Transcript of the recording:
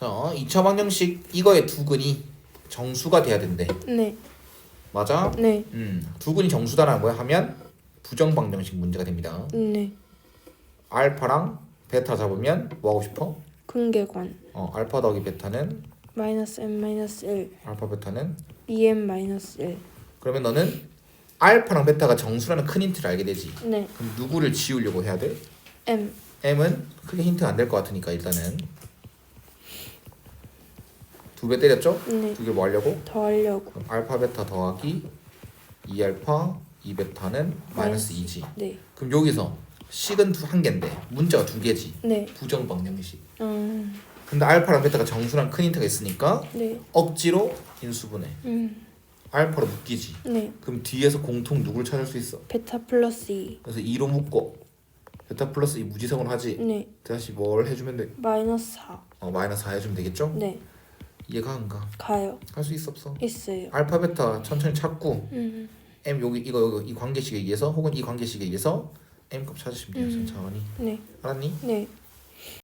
어, 2차 방정식 이거의 두근이 정수가 돼야 된대. 네. 맞아? 네. 음, 두근이 정수다라는 거야 하면 부정 방정식 문제가 됩니다. 네. 알파랑 베타 잡으면 뭐 하고 싶어? 근계관. 어, 알파 더하기 베타는 마이너스 m 마이너스 1. 알파 베타는 2m 마이너스 1. 그러면 너는 알파랑 베타가 정수라는 큰 힌트를 알게 되지. 네. 그럼 누구를 지우려고 해야 돼? m. m은 크게 힌트가 안될 것 같으니까 일단은 두 배 때렸죠? 네. 두 개 뭐 하려고? 더 하려고. 그럼 알파 베타 더하기 2알파 2베타는 마이너스 2지. 네. 그럼 여기서 식은 두, 한 개인데 문자가 두 개지. 네. 부정 방정식. 음. 근데 알파랑 베타가 정수랑 큰 힌트가 있으니까 네. 억지로 인수분해. 음. 알파로 묶이지. 네. 그럼 뒤에서 공통 누굴 찾을 수 있어? 베타 플러스 2. 그래서 2로 묶고 베타 플러스 2 무지성으로 하지. 네. 다시 뭘 해주면 돼? 마이너스 4. 어 마이너스 4 해주면 되겠죠? 네. 이해가 안 가? 가요. 할 수 있어 없어? 있어요. 알파 베타 천천히 찾고 음. m 여기 이거 여기 이 관계식에 의해서 혹은 이 관계식에 의해서 m 값 찾으시면 돼요 음. 천천히 네. 알았니? 네.